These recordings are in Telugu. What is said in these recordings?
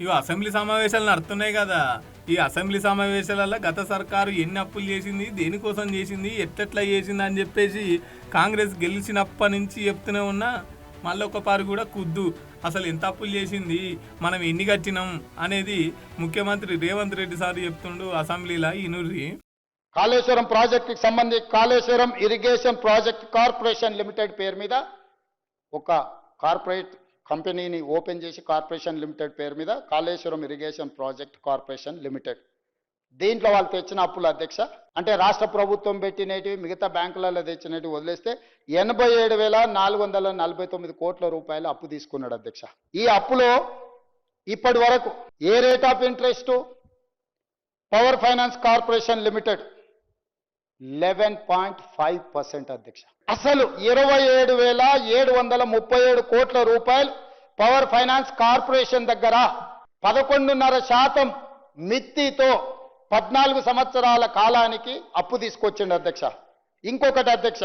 ఇగో అసెంబ్లీ సమావేశాలు నడుస్తున్నాయి కదా. ఈ అసెంబ్లీ సమావేశాలలో గత సర్కారు ఎన్ని అప్పులు చేసింది దేనికోసం చేసింది ఎట్టెట్లా చేసింది అని చెప్పేసి కాంగ్రెస్ గెలిచినప్పటి నుంచి చెప్తూనే ఉన్నా మళ్ళీ ఒక పారు కూడా కుద్దు. అసలు ఎంత అప్పులు చేసింది మనం ఎన్ని కట్టినాం అనేది ముఖ్యమంత్రి రేవంత్ రెడ్డి సార్ చెప్తుండు అసెంబ్లీలో ఇనుర్రి కాళేశ్వరం ప్రాజెక్టుకి సంబంధించి Kaleshwaram irrigation project corporation limited పేరు మీద ఒక కార్పొరేట్ కంపెనీని ఓపెన్ చేసి కార్పొరేషన్ లిమిటెడ్ పేరు మీద Kaleshwaram irrigation project corporation limited. దీంట్లో వాళ్ళు తెచ్చిన అప్పులు అధ్యక్ష అంటే రాష్ట్ర ప్రభుత్వం పెట్టినవి మిగతా బ్యాంకులలో తెచ్చినవి వదిలేస్తే ఎనభై ఏడు వేల నాలుగు వందల నలభై తొమ్మిది కోట్ల రూపాయలు అప్పు తీసుకున్నాడు అధ్యక్ష. ఈ అప్పులో ఇప్పటి వరకు ఏ rate of interest? Power finance corporation limited eleven point five percent అధ్యక్ష. అసలు ఇరవై ఏడు వేల ఏడు వందల ముప్పై ఏడు కోట్ల రూపాయలు పవర్ ఫైనాన్స్ కార్పొరేషన్ దగ్గర పదకొండున్నర శాతం మిత్తితో పద్నాలుగు సంవత్సరాల కాలానికి అప్పు తీసుకొచ్చిండు అధ్యక్ష. ఇంకొకటి అధ్యక్ష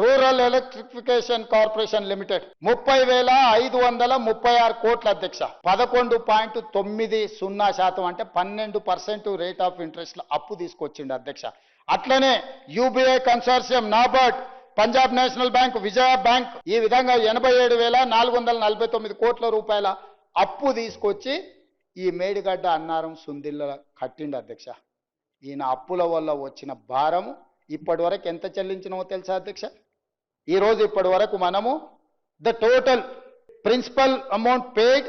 రూరల్ ఎలక్ట్రిఫికేషన్ కార్పొరేషన్ లిమిటెడ్. ముప్పై వేల ఐదు వందల ముప్పై ఆరు కోట్ల అధ్యక్ష. పదకొండు పాయింట్ తొమ్మిది సున్నా శాతం అంటే పన్నెండు పర్సెంట్ రేట్ ఆఫ్ ఇంట్రెస్ట్ అప్పు తీసుకొచ్చిండు అధ్యక్ష. అట్లనే UBI consortium NABARD Punjab national bank Vijaya bank ఈ విధంగా ఎనభై ఏడు వేల నాలుగు వందల నలభై తొమ్మిది కోట్ల రూపాయల అప్పు తీసుకొచ్చి ఈ మేడిగడ్డ అన్నారం సుందిల్ల కట్టిండు అధ్యక్ష. ఈయన అప్పుల వల్ల వచ్చిన భారం ఇప్పటి వరకు ఎంత చెల్లించినో తెలుసా అధ్యక్ష? ఈరోజు ఇప్పటి వరకు మనము the total principal amount paid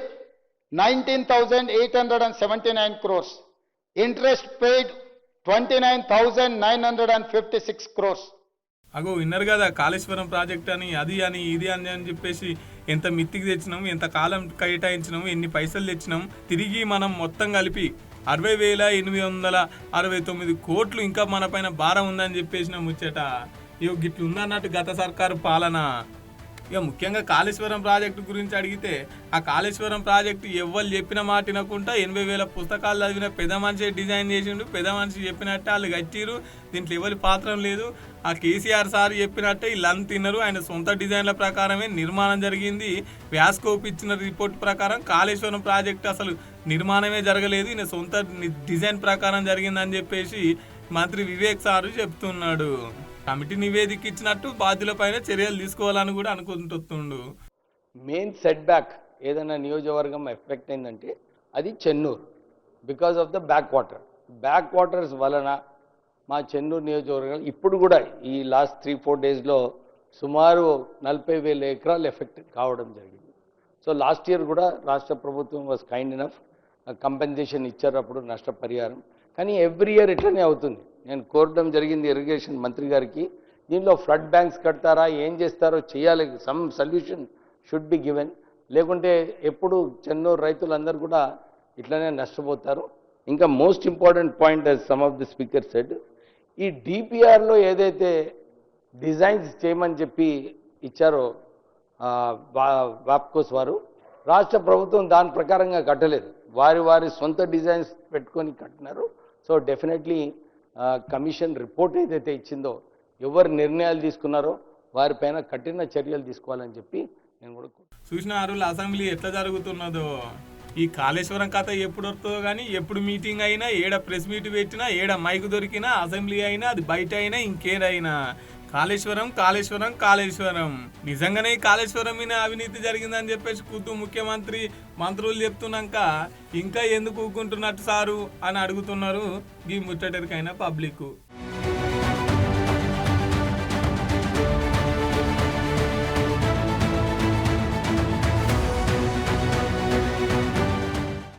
nineteen thousand eight hundred and seventy nine crores. Interest paid twenty nine thousand nine hundred and fifty six crores. అగో విన్నారు కదా కాళేశ్వరం ప్రాజెక్ట్ అని అది అని ఇది అని అని చెప్పేసి ఎంత మిత్తికి తెచ్చినాం ఎంత కాలం కేటాయించినాం ఎన్ని పైసలు తెచ్చినాం తిరిగి మనం మొత్తం కలిపి అరవై వేల ఎనిమిది వందల అరవై తొమ్మిది కోట్లు ఇంకా మన పైన భారం ఉందని చెప్పేసిన ముచ్చట. ఇగో గిట్లు ఉందన్నట్టు గత సర్కారు పాలన. ఇక ముఖ్యంగా కాళేశ్వరం ప్రాజెక్టు గురించి అడిగితే ఆ కాళేశ్వరం ప్రాజెక్టు ఎవ్వరు చెప్పిన మాట వినకుండా ఎనభై వేల పుస్తకాలు చదివిన పెద్ద మనిషి డిజైన్ చేసిండు. పెద్ద మనిషి చెప్పినట్టే వాళ్ళు కట్టిరు దీంట్లో ఎవరి పాత్రం లేదు. ఆ కేసీఆర్ సార్ చెప్పినట్టే వీళ్ళంతా తిన్నారు. ఆయన సొంత డిజైన్ల ప్రకారమే నిర్మాణం జరిగింది. వ్యాస్కోప్ ఇచ్చిన రిపోర్ట్ ప్రకారం కాళేశ్వరం ప్రాజెక్టు అసలు నిర్మాణమే జరగలేదు. ఈయన సొంత డిజైన్ ప్రకారం జరిగిందని చెప్పేసి మంత్రి వివేక్ సారు చెప్తున్నాడు. కమిటీ నివేదిక ఇచ్చినట్టు బాధ్యులపైన చర్యలు తీసుకోవాలని కూడా అనుకుంటుండు. మెయిన్ సెట్ బ్యాక్ ఏదైనా నియోజకవర్గం ఎఫెక్ట్ అయిందంటే అది Chennur because of the back water back waters వలన మా చెన్నూరు నియోజకవర్గం ఇప్పుడు కూడా ఈ లాస్ట్ త్రీ ఫోర్ డేస్లో సుమారు నలభై వేల ఎకరాలు ఎఫెక్ట్ కావడం జరిగింది. సో లాస్ట్ ఇయర్ కూడా రాష్ట్ర ప్రభుత్వం వాజ్ కైండ్ ఇనఫ్ కంపెన్సేషన్ ఇచ్చారు అప్పుడు నష్టపరిహారం. కానీ ఎవ్రీ ఇయర్ ఇట్లనే అవుతుంది. నేను కోరడం జరిగింది ఇరిగేషన్ మంత్రి గారికి. దీనిలో ఫ్లడ్ బ్యాంక్స్ కడతారా? ఏం చేస్తారో చేయాలి. Some solution should be given. లేకుంటే ఎప్పుడు చెన్నూరు రైతులందరూ కూడా ఇట్లనే నష్టపోతారు. ఇంకా most important point as some of the speaker said ఈ డిపిఆర్లో ఏదైతే డిజైన్స్ చేయమని చెప్పి ఇచ్చారో వా- వాప్కోస్ వారు రాష్ట్ర ప్రభుత్వం దాని ప్రకారంగా కట్టలేదు. వారి వారి సొంత డిజైన్స్ పెట్టుకొని కట్టినారు. సో డెఫినెట్లీ కమిషన్ రిపోర్ట్ ఏదైతే ఇచ్చిందో ఎవరు నిర్ణయాలు తీసుకున్నారో వారిపైన కఠిన చర్యలు తీసుకోవాలని చెప్పి నేను కూడా కోరుతున్నాను. చూసిన అరువుల అసెంబ్లీ ఎట్లా జరుగుతున్నదో ఈ కాళేశ్వరం కథ ఎప్పుడు వస్తుందో కానీ ఎప్పుడు మీటింగ్ అయినా ఏడ ప్రెస్ మీట్ పెట్టినా ఏడ మైక్ దొరికినా అసెంబ్లీ అయినా అది బయట అయినా ఇంకేదైనా కాళేశ్వరం కాళేశ్వరం కాళేశ్వరం. నిజంగానే కాళేశ్వరం మీద అవినీతి జరిగిందని చెప్పేసి కుద్దు ముఖ్యమంత్రి మంత్రులు చెప్తున్నాక ఇంకా ఎందుకు ఊకుంటున్నట్టు సారు అని అడుగుతున్నారు ఈ ముచ్చటరికైనా పబ్లిక్